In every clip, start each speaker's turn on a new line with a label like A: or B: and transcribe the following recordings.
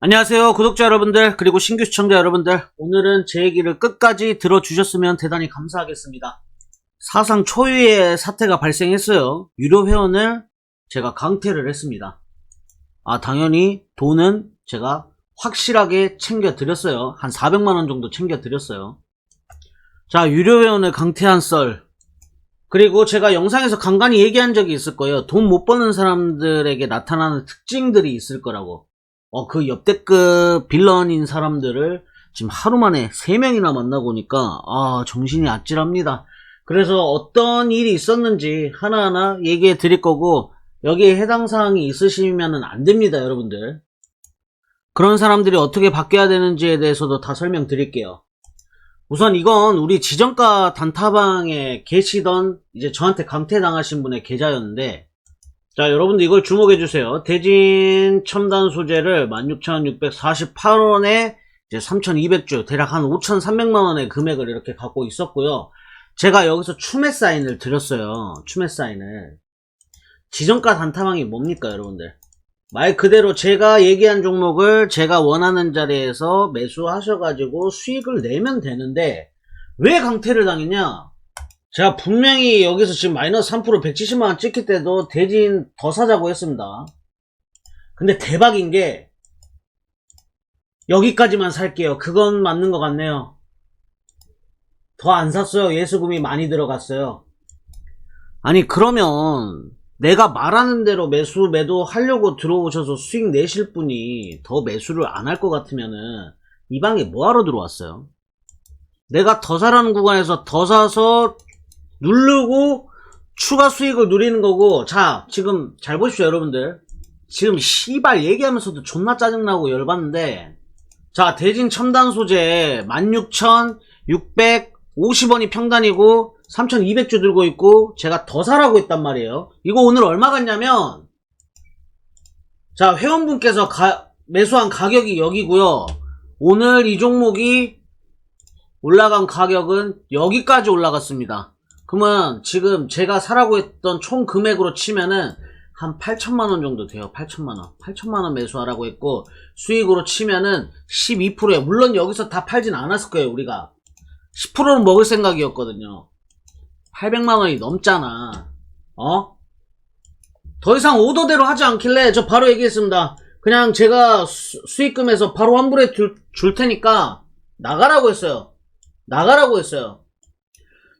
A: 안녕하세요 구독자 여러분들 그리고 신규 시청자 여러분들. 오늘은 제 얘기를 끝까지 들어주셨으면 대단히 감사하겠습니다. 사상 초유의 사태가 발생했어요. 유료 회원을 제가 강퇴를 했습니다. 아 당연히 돈은 제가 확실하게 챙겨 드렸어요. 한 400만원 정도 챙겨 드렸어요. 자 유료 회원을 강퇴한 썰. 그리고 제가 영상에서 간간히 얘기한 적이 있을 거예요. 돈 못 버는 사람들에게 나타나는 특징들이 있을 거라고 어, 그 역대급 빌런인 사람들을 지금 하루 만에 3명이나 만나고 오니까, 아, 정신이 아찔합니다. 그래서 어떤 일이 있었는지 하나하나 얘기해 드릴 거고, 여기에 해당 사항이 있으시면 안 됩니다, 여러분들. 그런 사람들이 어떻게 바뀌어야 되는지에 대해서도 다 설명 드릴게요. 우선 이건 우리 지정가 단타방에 계시던 이제 저한테 강퇴당하신 분의 계좌였는데, 자, 여러분들 이걸 주목해 주세요. 대진 첨단 소재를 16,648원에 이제 3,200주, 대략 한 5,300만원의 금액을 이렇게 갖고 있었고요. 제가 여기서 추매 사인을 드렸어요. 추매 사인을. 지정가 단타방이 뭡니까, 여러분들? 말 그대로 제가 얘기한 종목을 제가 원하는 자리에서 매수하셔가지고 수익을 내면 되는데, 왜 강퇴를 당했냐? 제가 분명히 여기서 지금 마이너스 3% 170만원 찍힐 때도 대진 더 사자고 했습니다. 근데 대박인 게 여기까지만 살게요. 그건 맞는 것 같네요. 더 안 샀어요. 예수금이 많이 들어갔어요. 아니 그러면 내가 말하는 대로 매수 매도 하려고 들어오셔서 수익 내실 분이 더 매수를 안 할 것 같으면은 이 방에 뭐하러 들어왔어요? 내가 더 사라는 구간에서 더 사서 누르고 추가 수익을 누리는 거고 자 지금 잘 보십시오 여러분들. 지금 시발 얘기하면서도 존나 짜증나고 열받는데 자 대진 첨단 소재 16,650원이 평단이고 3,200주 들고 있고 제가 더 사라고 했단 말이에요. 이거 오늘 얼마 갔냐면 자 회원분께서 가- 매수한 가격이 여기고요. 오늘 이 종목이 올라간 가격은 여기까지 올라갔습니다 그러면 지금 제가 사라고 했던 총 금액으로 치면은 한 8천만 원 정도 돼요. 8천만 원. 8천만 원 매수하라고 했고 수익으로 치면은 12%에 물론 여기서 다 팔진 않았을 거예요. 우리가 10%는 먹을 생각이었거든요. 800만 원이 넘잖아. 어? 더 이상 오더대로 하지 않길래 저 바로 얘기했습니다. 그냥 제가 수, 수익금에서 바로 환불해 줄, 줄 테니까 나가라고 했어요. 나가라고 했어요.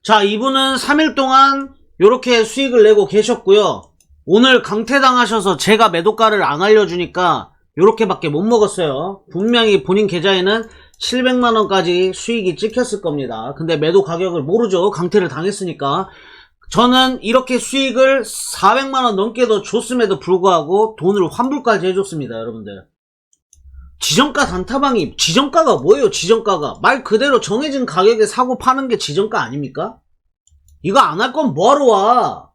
A: 자, 이분은 3일 동안 이렇게 수익을 내고 계셨고요. 오늘 강퇴당하셔서 제가 매도가를 안 알려주니까 이렇게밖에 못 먹었어요. 분명히 본인 계좌에는 700만원까지 수익이 찍혔을 겁니다. 근데 매도 가격을 모르죠. 강퇴를 당했으니까. 저는 이렇게 수익을 400만원 넘게도 줬음에도 불구하고 돈을 환불까지 해줬습니다. 여러분들. 지정가 단타방이 지정가가 뭐예요 지정가가 말 그대로 정해진 가격에 사고 파는 게 지정가 아닙니까? 이거 안 할 건 뭐하러 와?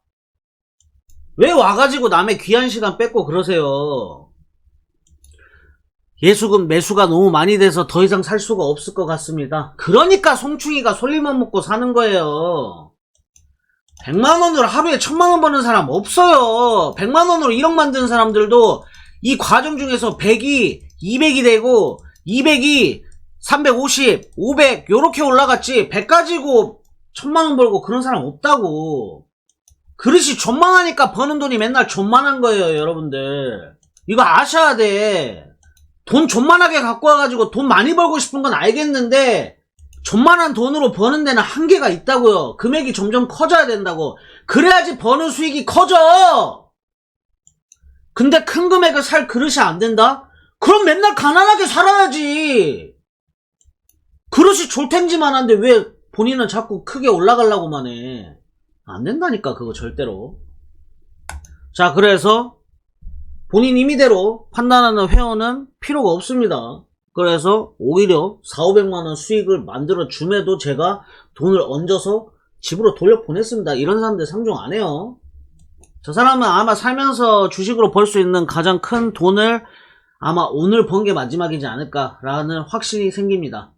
A: 왜 와가지고 남의 귀한 시간 뺏고 그러세요? 예수금 매수가 너무 많이 돼서 더 이상 살 수가 없을 것 같습니다. 그러니까 송충이가 솔리만 먹고 사는 거예요. 100만원으로 하루에 1000만원 버는 사람 없어요. 100만원으로 1억 만드는 사람들도 이 과정 중에서 100이 200이 되고 200이 350, 500 요렇게 올라갔지 100 가지고 1000만원 벌고 그런 사람 없다고. 그릇이 존만하니까 버는 돈이 맨날 존만한 거예요 여러분들. 이거 아셔야 돼돈 존만하게 갖고 와가지고 돈 많이 벌고 싶은 건 알겠는데 존만한 돈으로 버는 데는 한계가 있다고요. 금액이 점점 커져야 된다고. 그래야지 버는 수익이 커져! 근데 큰 금액을 살 그릇이 안 된다? 그럼 맨날 가난하게 살아야지. 그릇이 졸텐지만 한데 왜 본인은 자꾸 크게 올라가려고만 해. 안 된다니까, 그거 절대로. 자, 그래서 본인 임의대로 판단하는 회원은 필요가 없습니다. 그래서 오히려 4, 500만원 수익을 만들어 줌에도 제가 돈을 얹어서 집으로 돌려보냈습니다. 이런 사람들 상종 안 해요. 저 사람은 아마 살면서 주식으로 벌 수 있는 가장 큰 돈을 아마 오늘 번 게 마지막이지 않을까라는 확신이 생깁니다.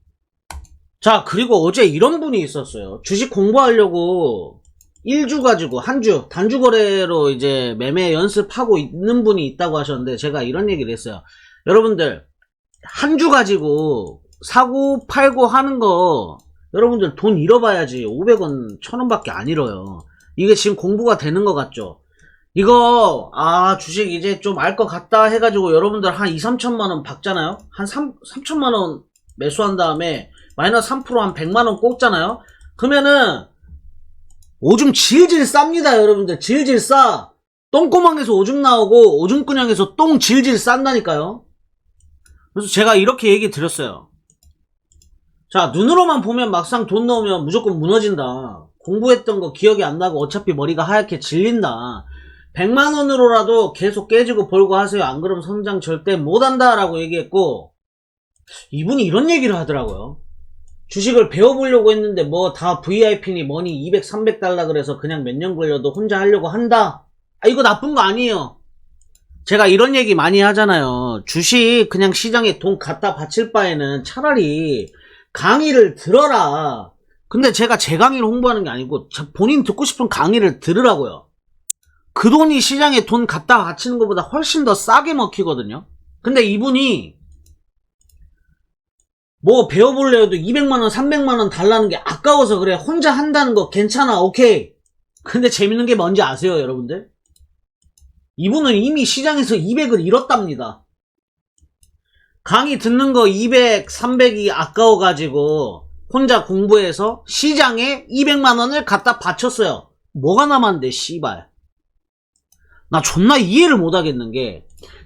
A: 자, 그리고 어제 이런 분이 있었어요. 주식 공부하려고 1주 가지고 한 주, 단주 거래로 이제 매매 연습하고 있는 분이 있다고 하셨는데 제가 이런 얘기를 했어요. 여러분들, 한 주 가지고 사고 팔고 하는 거 여러분들 돈 잃어봐야지 500원 1000원밖에 안 잃어요 이게 지금 공부가 되는 것 같죠 이거 아 주식 이제 좀 알 것 같다 해가지고 여러분들 한 2, 3천만원 박잖아요? 한 3, 3천만원 매수한 다음에 마이너스 3%한 100만원 꽂잖아요? 그러면은 오줌 질질 쌉니다 여러분들. 질질 싸. 똥구멍에서 오줌 나오고 오줌구녕에서 똥 질질 싼다니까요. 그래서 제가 이렇게 얘기 드렸어요. 자 눈으로만 보면 막상 돈 넣으면 무조건 무너진다. 공부했던 거 기억이 안 나고 어차피 머리가 하얗게 질린다 100만 원으로라도 계속 깨지고 벌고 하세요 안 그러면 성장 절대 못 한다 라고 얘기했고 이분이 이런 얘기를 하더라고요 주식을 배워보려고 했는데 뭐 다 VIP니 뭐니 200, 300달러 그래서 그냥 몇 년 걸려도 혼자 하려고 한다. 아, 이거 나쁜 거 아니에요. 제가 이런 얘기 많이 하잖아요. 주식 그냥 시장에 돈 갖다 바칠 바에는 차라리 강의를 들어라. 근데 제가 제 강의를 홍보하는 게 아니고 자- 본인 듣고 싶은 강의를 들으라고요. 그 돈이 시장에 돈 갖다 바치는 것보다 훨씬 더 싸게 먹히거든요. 근데 이분이 뭐 배워볼래 해도 200만원, 300만원 달라는 게 아까워서 그래. 혼자 한다는 거 괜찮아. 오케이. 근데 재밌는 게 뭔지 아세요, 여러분들? 이분은 이미 시장에서 200을 잃었답니다. 강의 듣는 거 200, 300이 아까워가지고 혼자 공부해서 시장에 200만원을 갖다 바쳤어요. 뭐가 남았는데, 씨발. 나 존나 이해를 못 하겠는 게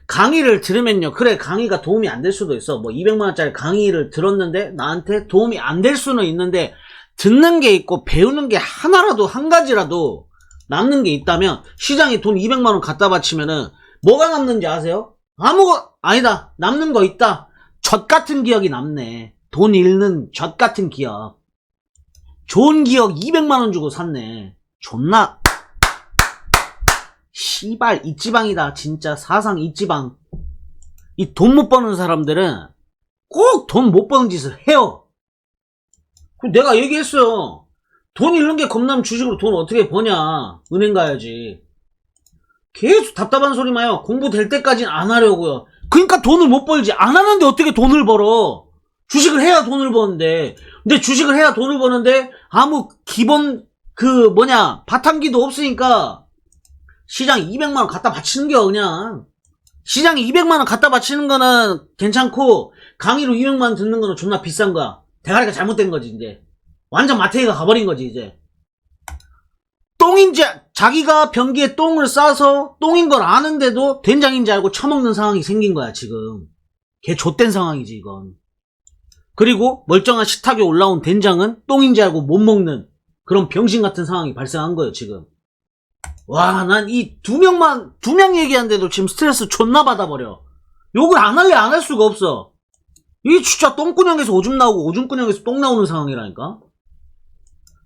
A: 강의를 들으면요. 그래, 강의가 도움이 안 될 수도 있어. 뭐 200만원짜리 강의를 들었는데 나한테 도움이 안 될 수는 있는데 듣는 게 있고 배우는 게 하나라도 한 가지라도 남는 게 있다면 시장에 돈 200만원 갖다 바치면은 뭐가 남는지 아세요? 아무거 아니다. 남는 거 있다. 젖 같은 기억이 남네. 돈 잃는 젖 같은 기억. 좋은 기억 200만원 주고 샀네. 존나 시발 이 지방이다. 진짜 사상 이 지방. 이 돈 못 버는 사람들은 꼭 돈 못 버는 짓을 해요. 그 내가 얘기했어요. 돈 잃는 게 겁나면 주식으로 돈 어떻게 버냐. 은행 가야지. 계속 답답한 소리 마요. 공부 될 때까진 안 하려고요. 그러니까 돈을 못 벌지. 안 하는데 어떻게 돈을 벌어? 주식을 해야 돈을 버는데. 근데 주식을 해야 돈을 버는데 아무 기본 그 뭐냐 바탕기도 없으니까 시장 200만원 갖다 바치는 게 그냥. 시장에 200만원 갖다 바치는 거는 괜찮고, 강의로 200만원 듣는 거는 존나 비싼 거야. 대가리가 잘못된 거지, 이제. 완전 마태이가 가버린 거지, 이제. 똥인지, 자기가 변기에 똥을 싸서 똥인 걸 아는데도 된장인지 알고 처먹는 상황이 생긴 거야, 지금. 개 좆된 상황이지, 이건. 그리고 멀쩡한 식탁에 올라온 된장은 똥인지 알고 못 먹는 그런 병신 같은 상황이 발생한 거예요, 지금. 와, 난 이 두 명만, 두 명 얘기하는데도 지금 스트레스 존나 받아버려. 욕을 안 할래 안 할 수가 없어. 이 진짜 똥구녕에서 오줌 나오고 오줌구녕에서 똥 나오는 상황이라니까?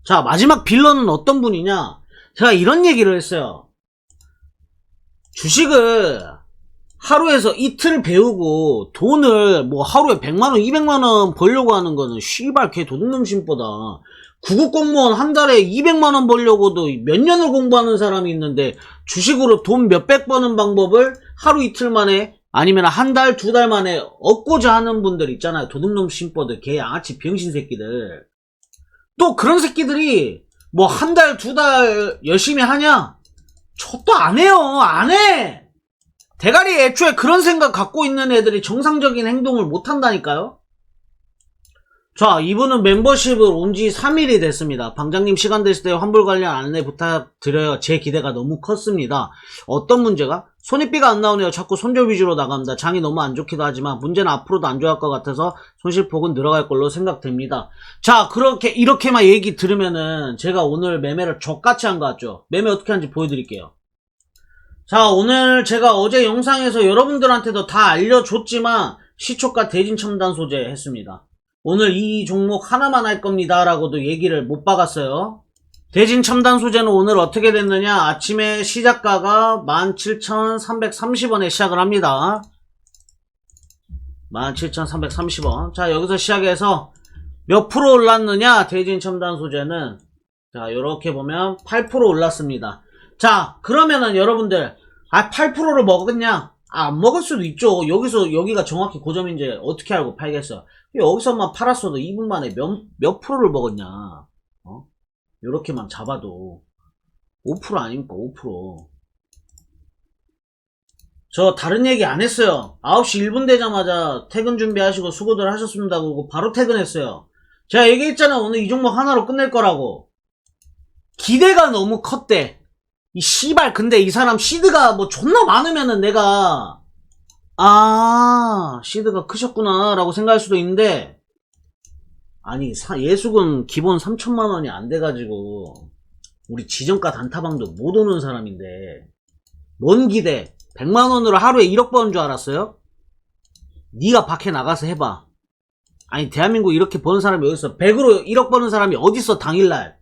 A: 자, 마지막 빌런은 어떤 분이냐? 제가 이런 얘기를 했어요. 주식을 하루에서 이틀 배우고 돈을 뭐 하루에 100만원, 200만원 벌려고 하는 거는 씨발 개 도둑놈 심보다 구급 공무원 한 달에 200만 원 벌려고도 몇 년을 공부하는 사람이 있는데 주식으로 돈 몇백 버는 방법을 하루 이틀 만에 아니면 한 달, 두 달 만에 얻고자 하는 분들 있잖아요. 도둑놈 심보들, 개 양아치 병신 새끼들. 또 그런 새끼들이 뭐 한 달, 두 달 열심히 하냐? 저도 안 해요. 안 해. 대가리 애초에 그런 생각 갖고 있는 애들이 정상적인 행동을 못 한다니까요. 자, 이분은 멤버십을 온 지 3일이 됐습니다. 방장님 시간 되실 때 환불 관련 안내 부탁드려요. 제 기대가 너무 컸습니다. 어떤 문제가? 손익비가 안 나오네요. 자꾸 손절 위주로 나갑니다. 장이 너무 안 좋기도 하지만 문제는 앞으로도 안 좋아할 것 같아서 손실폭은 늘어갈 걸로 생각됩니다. 자, 그렇게 이렇게만 얘기 들으면은 제가 오늘 매매를 족같이 한 것 같죠? 매매 어떻게 하는지 보여드릴게요. 자, 오늘 제가 어제 영상에서 여러분들한테도 다 알려줬지만 시초가 대진 첨단 소재 했습니다. 오늘 이 종목 하나만 할 겁니다. 라고도 얘기를 못 박았어요. 대진 첨단 소재는 오늘 어떻게 됐느냐? 아침에 시작가가 17,330원에 시작을 합니다. 17,330원. 자, 여기서 시작해서 몇 프로 올랐느냐? 대진 첨단 소재는 자, 이렇게 보면 8% 올랐습니다. 자, 그러면은 여러분들 아 8%를 먹었냐? 아, 안 먹을 수도 있죠. 여기서, 여기가 정확히 고점인지 어떻게 알고 팔겠어. 여기서만 팔았어도 2분 만에 몇, 몇 프로를 먹었냐. 어? 요렇게만 잡아도. 5% 아닙니까, 5%. 저 다른 얘기 안 했어요. 9시 1분 되자마자 퇴근 준비하시고 수고들 하셨습니다. 그러고 바로 퇴근했어요. 제가 얘기했잖아요. 오늘 이 종목 하나로 끝낼 거라고. 기대가 너무 컸대. 이 씨발 근데 이 사람 시드가 뭐 존나 많으면은 내가 아 시드가 크셨구나 라고 생각할 수도 있는데 아니 사- 예수군 기본 3천만 원이 안 돼가지고 우리 지정가 단타방도 못 오는 사람인데 뭔 기대? 100만 원으로 하루에 1억 버는 줄 알았어요? 네가 밖에 나가서 해봐. 아니 대한민국 이렇게 버는 사람이 어딨어 100으로 1억 버는 사람이 어딨어 당일날?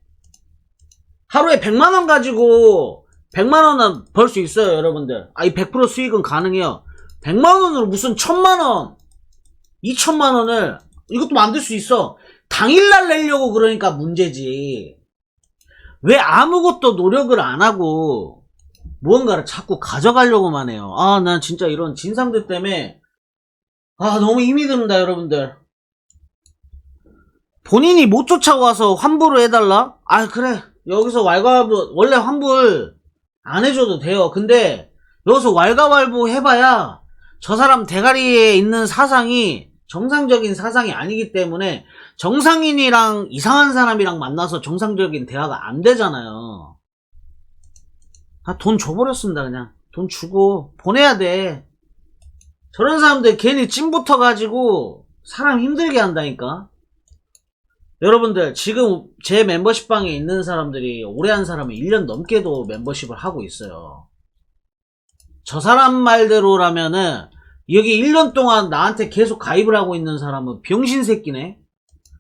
A: 하루에 100만 원 가지고 100만 원은 벌 수 있어요, 여러분들. 아, 이 100% 수익은 가능해요. 100만 원으로 무슨 1000만 원, 2천만 원을 이것도 만들 수 있어. 당일날 내려고 그러니까 문제지. 왜 아무것도 노력을 안 하고 무언가를 자꾸 가져가려고만 해요. 아, 난 진짜 이런 진상들 때문에 아, 너무 힘이 듭니다, 여러분들. 본인이 못 쫓아와서 환불을 해달라? 아, 그래. 여기서 왈가왈부, 원래 환불 안 해줘도 돼요. 근데 여기서 왈가왈부 해봐야 저 사람 대가리에 있는 사상이 정상적인 사상이 아니기 때문에 정상인이랑 이상한 사람이랑 만나서 정상적인 대화가 안 되잖아요. 아, 돈 줘버렸습니다, 그냥. 돈 주고 보내야 돼. 저런 사람들 괜히 찜 붙어가지고 사람 힘들게 한다니까. 여러분들 지금 제 멤버십 방에 있는 사람들이 오래 한 사람은 1년 넘게도 멤버십을 하고 있어요. 저 사람 말대로라면은 여기 1년 동안 나한테 계속 가입을 하고 있는 사람은 병신 새끼네.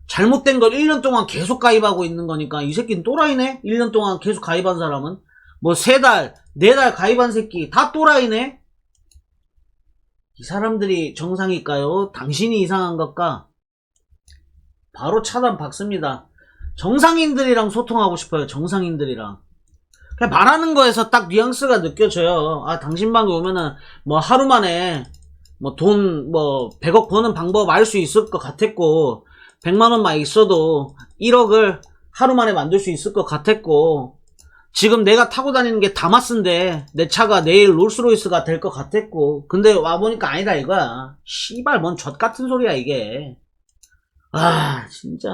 A: 잘못된 걸 1년 동안 계속 가입하고 있는 거니까 이 새끼는 또라이네. 1년 동안 계속 가입한 사람은 뭐세 달, 네달 가입한 새끼 다 또라이네. 이 사람들이 정상일까요? 당신이 이상한 것까? 바로 차단 박습니다. 정상인들이랑 소통하고 싶어요. 정상인들이랑. 그냥 말하는 거에서 딱 뉘앙스가 느껴져요. 아, 당신 방에 오면은 뭐 하루 만에 뭐 돈 뭐 100억 버는 방법 알 수 있을 것 같았고 100만 원만 있어도 1억을 하루 만에 만들 수 있을 것 같았고 지금 내가 타고 다니는 게 다마스인데 내 차가 내일 롤스로이스가 될 것 같았고 근데 와보니까 아니다 이거야. 씨발 뭔 젖 같은 소리야 이게. 아, 진짜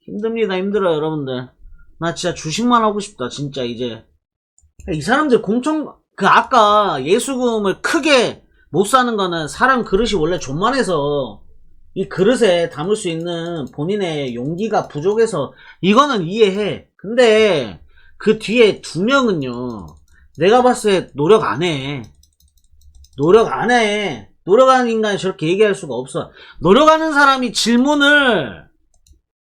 A: 힘듭니다, 힘들어요, 여러분들. 나 진짜 주식만 하고 싶다, 진짜 이제. 이 사람들 공청 그 아까 예수금을 크게 못 사는 거는 사람 그릇이 원래 존만해서 이 그릇에 담을 수 있는 본인의 용기가 부족해서 이거는 이해해. 근데 그 뒤에 두 명은요. 내가 봤을 때 노력 안 해. 노력 안 해. 노력하는 인간이 저렇게 얘기할 수가 없어. 노력하는 사람이 질문을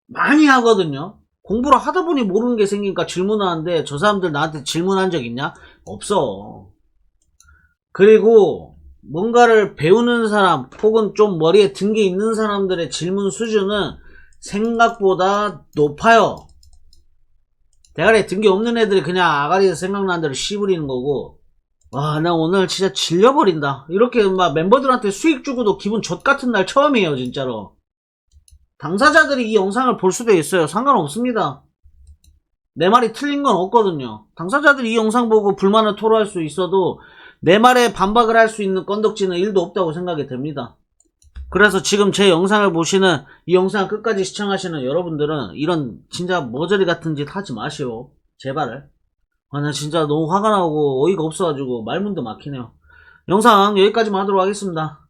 A: 많이 하거든요. 공부를 하다 보니 모르는 게 생기니까 질문을 하는데 저 사람들 나한테 질문한 적 있냐? 없어. 그리고 뭔가를 배우는 사람 혹은 좀 머리에 든 게 있는 사람들의 질문 수준은 생각보다 높아요. 대가리에 든 게 없는 애들이 그냥 아가리에서 생각나는 대로 씨부리는 거고 와, 나 오늘 진짜 질려버린다. 이렇게 막 멤버들한테 수익 주고도 기분 젖 같은 날 처음이에요, 진짜로. 당사자들이 이 영상을 볼 수도 있어요. 상관없습니다. 내 말이 틀린 건 없거든요. 당사자들이 이 영상 보고 불만을 토로할 수 있어도 내 말에 반박을 할 수 있는 건덕지는 1도 없다고 생각이 됩니다. 그래서 지금 제 영상을 보시는 이 영상 끝까지 시청하시는 여러분들은 이런 진짜 머저리 같은 짓 하지 마시오. 제발을. 아, 나 진짜 너무 화가 나고 어이가 없어가지고 말문도 막히네요. 영상 여기까지만 하도록 하겠습니다.